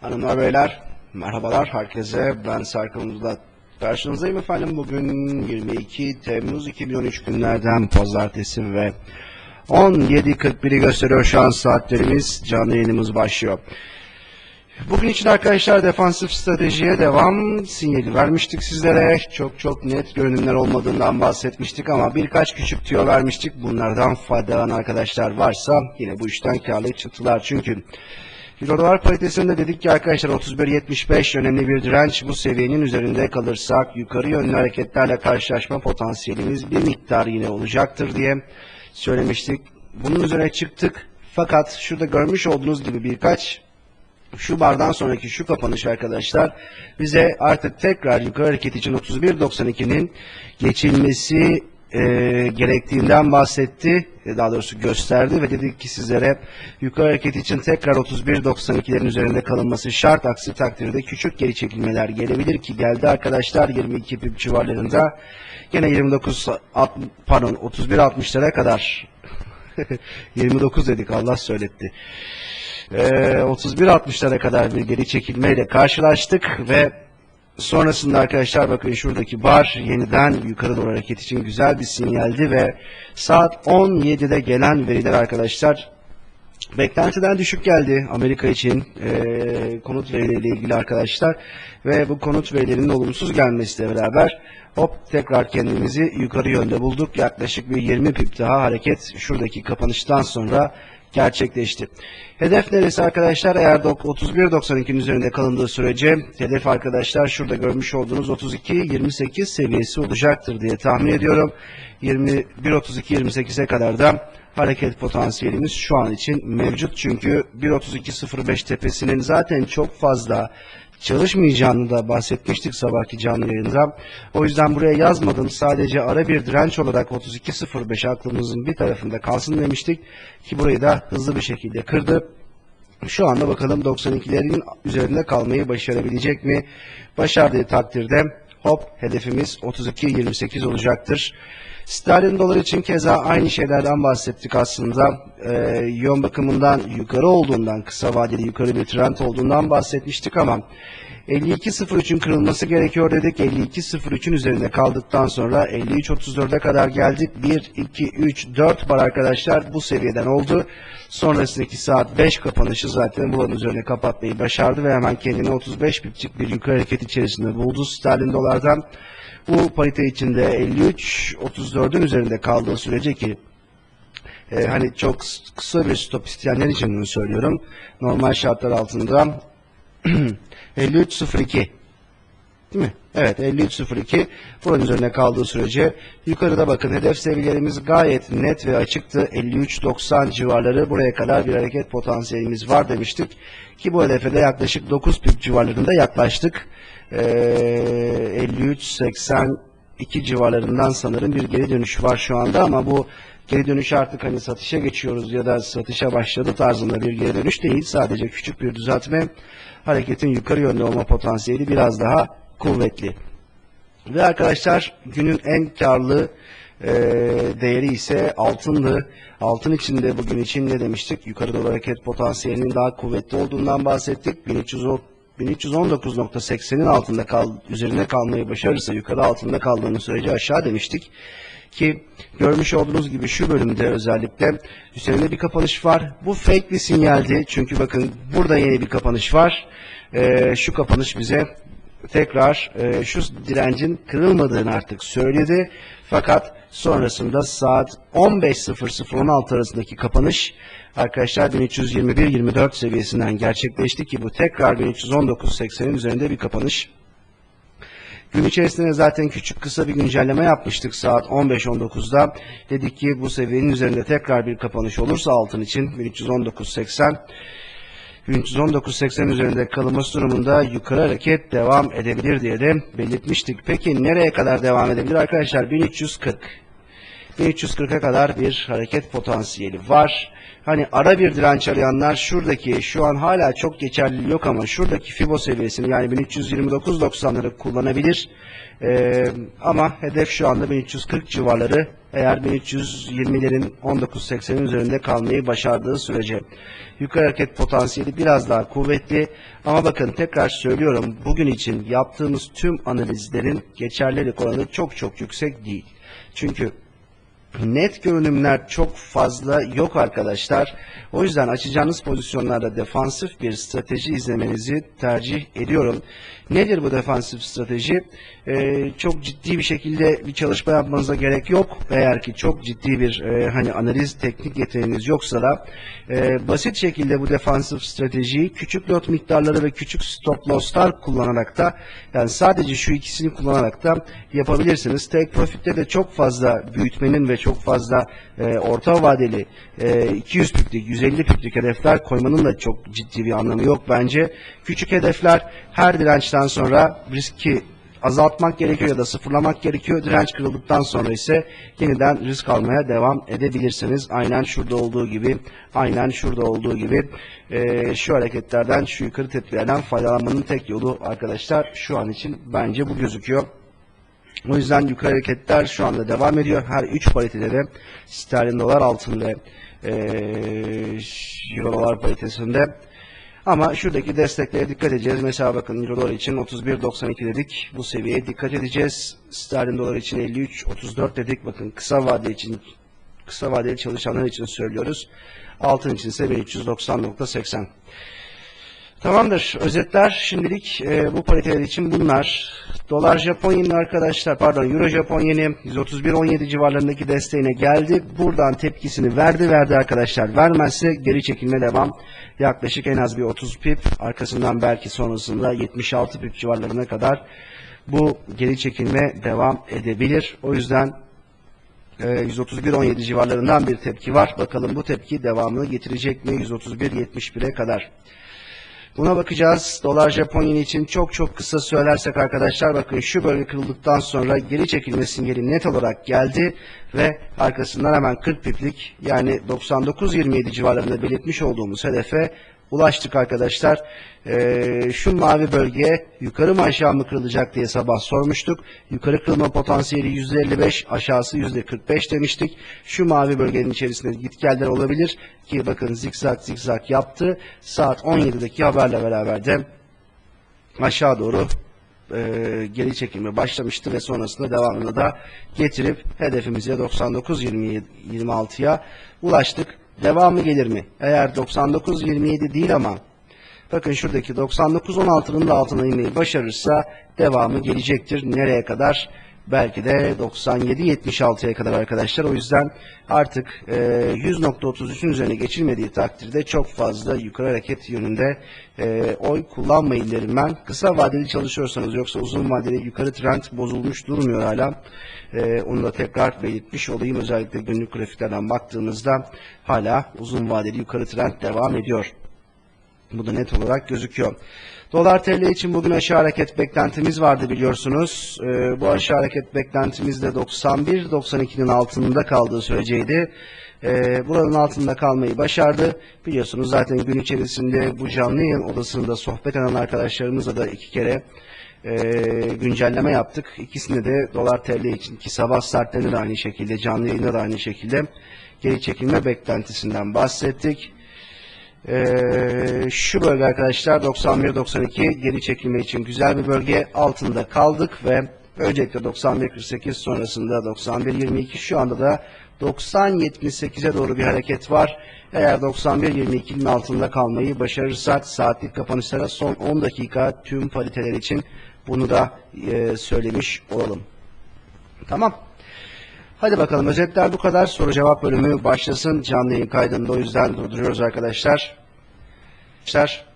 Hanımlar beyler merhabalar herkese ben Serkan Uzlat karşınızdayım efendim bugün 22 Temmuz 2013 günlerden pazartesi ve 17.41'i gösteriyor şu an saatlerimiz canlı yayınımız başlıyor. Bugün için arkadaşlar defansif stratejiye devam sinyali vermiştik sizlere. Çok çok net görünümler olmadığından bahsetmiştik ama birkaç küçük tüyo vermiştik. Bunlardan faydalanan arkadaşlar varsa yine bu işten karlı çıktılar. Çünkü Euro dolar paritesinde dedik ki arkadaşlar 31.75 önemli bir direnç. Bu seviyenin üzerinde kalırsak yukarı yönlü hareketlerle karşılaşma potansiyelimiz bir miktar yine olacaktır diye söylemiştik. Bunun üzerine çıktık. Fakat şurada görmüş olduğunuz gibi birkaç şu bardan sonraki şu kapanış arkadaşlar bize artık tekrar yukarı hareket için 31.92'nin geçilmesi e, gerektiğinden bahsetti. E, Daha doğrusu gösterdi ve dedik ki sizlere yukarı hareket için tekrar 31.92'lerin üzerinde kalınması şart. Aksi takdirde küçük geri çekilmeler gelebilir ki geldi arkadaşlar 22 pip civarlarında. Yine 29 alt- pardon 31.60'lara kadar 29 dedik Allah söyletti. Ee, 31.60'lara kadar bir geri çekilmeyle karşılaştık ve sonrasında arkadaşlar bakın şuradaki bar yeniden yukarı doğru hareket için güzel bir sinyaldi ve saat 17'de gelen veriler arkadaşlar beklentiden düşük geldi Amerika için eee, konut verileriyle ilgili arkadaşlar ve bu konut verilerinin olumsuz gelmesiyle beraber hop tekrar kendimizi yukarı yönde bulduk. Yaklaşık bir 20 pip daha hareket şuradaki kapanıştan sonra gerçekleşti. Hedef neresi arkadaşlar? Eğer dok- 31.92'nin üzerinde kalındığı sürece hedef arkadaşlar şurada görmüş olduğunuz 32-28 seviyesi olacaktır diye tahmin ediyorum. 21-32-28'e kadar da hareket potansiyelimiz şu an için mevcut. Çünkü 1.32.05 tepesinin zaten çok fazla çalışmayacağını da bahsetmiştik sabahki canlı yayında. O yüzden buraya yazmadım. Sadece ara bir direnç olarak 32.05 aklımızın bir tarafında kalsın demiştik. Ki burayı da hızlı bir şekilde kırdı. Şu anda bakalım 92'lerin üzerinde kalmayı başarabilecek mi? Başardığı takdirde hop hedefimiz 32.28 olacaktır. Sterlin dolar için keza aynı şeylerden bahsettik aslında. Ee, yön bakımından yukarı olduğundan, kısa vadeli yukarı bir trend olduğundan bahsetmiştik ama 52.03'ün kırılması gerekiyor dedik. 52.03'ün üzerinde kaldıktan sonra 53.34'e kadar geldik. 1, 2, 3, 4 var arkadaşlar. Bu seviyeden oldu. Sonrasındaki saat 5 kapanışı zaten buranın üzerine kapatmayı başardı ve hemen kendini 35 pipçik bir yukarı hareket içerisinde buldu sterlin dolardan. Bu parite içinde 53-34'ün üzerinde kaldığı sürece ki e, hani çok kısa bir stop isteyenler için bunu söylüyorum. Normal şartlar altında 53.02 Değil mi? Evet 53.02 buranın üzerine kaldığı sürece yukarıda bakın hedef seviyelerimiz gayet net ve açıktı. 53.90 civarları buraya kadar bir hareket potansiyelimiz var demiştik. Ki bu hedefe de yaklaşık 9 pip civarlarında yaklaştık. Ee, 53.82 civarlarından sanırım bir geri dönüş var şu anda ama bu geri dönüş artık hani satışa geçiyoruz ya da satışa başladı tarzında bir geri dönüş değil. Sadece küçük bir düzeltme hareketin yukarı yönlü olma potansiyeli biraz daha kuvvetli. Ve arkadaşlar günün en karlı e, değeri ise altındı. Altın içinde bugün için ne demiştik? Yukarı doğru hareket potansiyelinin daha kuvvetli olduğundan bahsettik. 1300 o- 1319.80'in altında kal, üzerinde kalmayı başarırsa yukarı altında kaldığını sürece aşağı demiştik. Ki görmüş olduğunuz gibi şu bölümde özellikle üzerinde bir kapanış var. Bu fake bir sinyaldi. Çünkü bakın burada yeni bir kapanış var. Ee, şu kapanış bize tekrar e, şu direncin kırılmadığını artık söyledi. Fakat sonrasında saat 15.00-16 arasındaki kapanış arkadaşlar 1321-24 seviyesinden gerçekleşti ki bu tekrar 1319.80'in üzerinde bir kapanış. Gün içerisinde zaten küçük kısa bir güncelleme yapmıştık saat 15.19'da. Dedik ki bu seviyenin üzerinde tekrar bir kapanış olursa altın için 1319.80 1319.80 üzerinde kalınması durumunda yukarı hareket devam edebilir diye de belirtmiştik. Peki nereye kadar devam edebilir arkadaşlar? 1340. 1340'a kadar bir hareket potansiyeli var. Hani ara bir direnç arayanlar şuradaki şu an hala çok geçerli yok ama şuradaki Fibo seviyesini yani 1329.90'ları kullanabilir. Ee, ama hedef şu anda 1340 civarları eğer 1320'lerin 19.80'in üzerinde kalmayı başardığı sürece yukarı hareket potansiyeli biraz daha kuvvetli ama bakın tekrar söylüyorum bugün için yaptığımız tüm analizlerin geçerlilik oranı çok çok yüksek değil. Çünkü net görünümler çok fazla yok arkadaşlar. O yüzden açacağınız pozisyonlarda defansif bir strateji izlemenizi tercih ediyorum. Nedir bu defansif strateji? Ee, çok ciddi bir şekilde bir çalışma yapmanıza gerek yok. Eğer ki çok ciddi bir e, hani analiz teknik yeteneğiniz yoksa da e, basit şekilde bu defansif stratejiyi küçük lot miktarları ve küçük stop loss'lar kullanarak da yani sadece şu ikisini kullanarak da yapabilirsiniz. Take profit'te de çok fazla büyütmenin ve çok fazla e, orta vadeli e, 200 piplik, 150 piplik hedefler koymanın da çok ciddi bir anlamı yok bence. Küçük hedefler her dirençten sonra riski azaltmak gerekiyor ya da sıfırlamak gerekiyor. Direnç kırıldıktan sonra ise yeniden risk almaya devam edebilirsiniz. Aynen şurada olduğu gibi, aynen şurada olduğu gibi e, şu hareketlerden, şu yukarı tepkilerden faydalanmanın tek yolu arkadaşlar şu an için bence bu gözüküyor. O yüzden yukarı hareketler şu anda devam ediyor. Her 3 paritede de sterlin dolar altın ve e, euro dolar paritesinde. Ama şuradaki desteklere dikkat edeceğiz. Mesela bakın euro dolar için 31.92 dedik. Bu seviyeye dikkat edeceğiz. Sterlin dolar için 53.34 dedik. Bakın kısa vade için kısa vadeli çalışanlar için söylüyoruz. Altın için ise 1390.80. Tamamdır. Özetler şimdilik e, bu pariteler için bunlar. Dolar Japon yeni arkadaşlar pardon Euro Japon yeni 131.17 civarlarındaki desteğine geldi. Buradan tepkisini verdi verdi arkadaşlar. Vermezse geri çekilme devam. Yaklaşık en az bir 30 pip arkasından belki sonrasında 76 pip civarlarına kadar bu geri çekilme devam edebilir. O yüzden e, 131.17 civarlarından bir tepki var. Bakalım bu tepki devamını getirecek mi 131.71'e kadar. Buna bakacağız. Dolar Japon yeni için çok çok kısa söylersek arkadaşlar bakın şu bölge kırıldıktan sonra geri çekilme sinyali net olarak geldi ve arkasından hemen 40 piplik yani 99.27 civarlarında belirtmiş olduğumuz hedefe ulaştık arkadaşlar. Ee, şu mavi bölge yukarı mı aşağı mı kırılacak diye sabah sormuştuk. Yukarı kırılma potansiyeli %55, aşağısı %45 demiştik. Şu mavi bölgenin içerisinde gitgeller olabilir ki bakın zikzak zikzak yaptı. Saat 17'deki haberle beraber de aşağı doğru e, geri çekilme başlamıştı ve sonrasında devamını da getirip hedefimize 99-26'ya ulaştık. Devamı gelir mi? Eğer 99-27 değil ama bakın şuradaki 99-16'nın da altına inmeyi başarırsa devamı gelecektir. Nereye kadar? Belki de 97-76'ya kadar arkadaşlar. O yüzden artık e, 100.33'ün üzerine geçilmediği takdirde çok fazla yukarı hareket yönünde e, oy kullanmayın derim ben. Kısa vadeli çalışıyorsanız yoksa uzun vadeli yukarı trend bozulmuş durmuyor hala. E, onu da tekrar belirtmiş olayım. Özellikle günlük grafiklerden baktığımızda hala uzun vadeli yukarı trend devam ediyor. Bu da net olarak gözüküyor. Dolar TL için bugün aşağı hareket beklentimiz vardı biliyorsunuz. Ee, bu aşağı hareket beklentimiz de 91-92'nin altında kaldığı süreceydi. Ee, buranın altında kalmayı başardı. Biliyorsunuz zaten gün içerisinde bu canlı yayın odasında sohbet eden arkadaşlarımızla da iki kere e, güncelleme yaptık. İkisinde de dolar TL için ki sabah saatlerinde de aynı şekilde canlı yayında da aynı şekilde geri çekilme beklentisinden bahsettik. Ee, şu bölge arkadaşlar 91-92 geri çekilme için güzel bir bölge altında kaldık ve öncelikle 91-48 sonrasında 91-22 şu anda da 90-78'e doğru bir hareket var. Eğer 91-22'nin altında kalmayı başarırsak saatlik kapanışlara son 10 dakika tüm pariteler için bunu da e, söylemiş olalım. Tamam. Hadi bakalım özetler bu kadar. Soru cevap bölümü başlasın. Canlı yayın kaydında o yüzden durduruyoruz arkadaşlar. Arkadaşlar